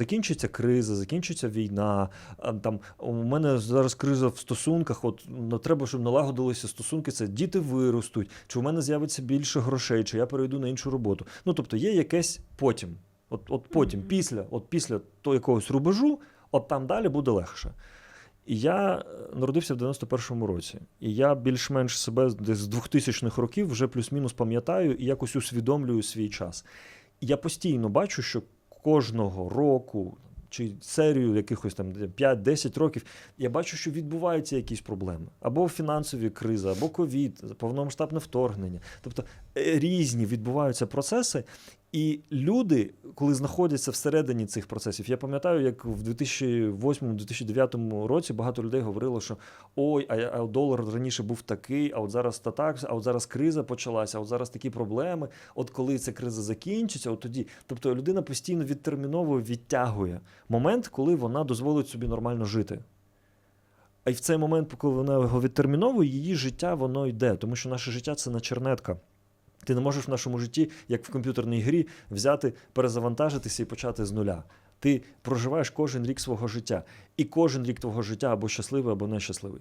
Закінчиться криза, закінчиться війна. Там у мене зараз криза в стосунках. От ну, треба, щоб налагодилися стосунки. Це діти виростуть, чи у мене з'явиться більше грошей, чи я перейду на іншу роботу. Ну тобто є якесь потім. От, от потім, Мгм. після, от після того якогось рубежу, от там далі буде легше. І я е, народився в 91-му році. І я більш-менш себе десь з 2000-х років вже плюс-мінус пам'ятаю і якось усвідомлюю свій час. І я постійно бачу, що кожного року чи серію якихось там 5-10 років, я бачу, що відбуваються якісь проблеми. Або фінансові кризи, або ковід, повномасштабне вторгнення. Тобто е, різні відбуваються процеси. І люди, коли знаходяться всередині цих процесів, я пам'ятаю, як в 2008-2009 році багато людей говорило, що ой, а, долар раніше був такий, а от зараз та так, а от зараз криза почалася, а от зараз такі проблеми. От коли ця криза закінчиться, от тоді. Тобто людина постійно відтерміновує, відтягує момент, коли вона дозволить собі нормально жити. А й в цей момент, коли вона його відтерміновує, її життя воно йде, тому що наше життя це не чернетка. Ти не можеш в нашому житті, як в комп'ютерній грі, взяти, перезавантажитися і почати з нуля. Ти проживаєш кожен рік свого життя, і кожен рік твого життя або щасливий, або нещасливий.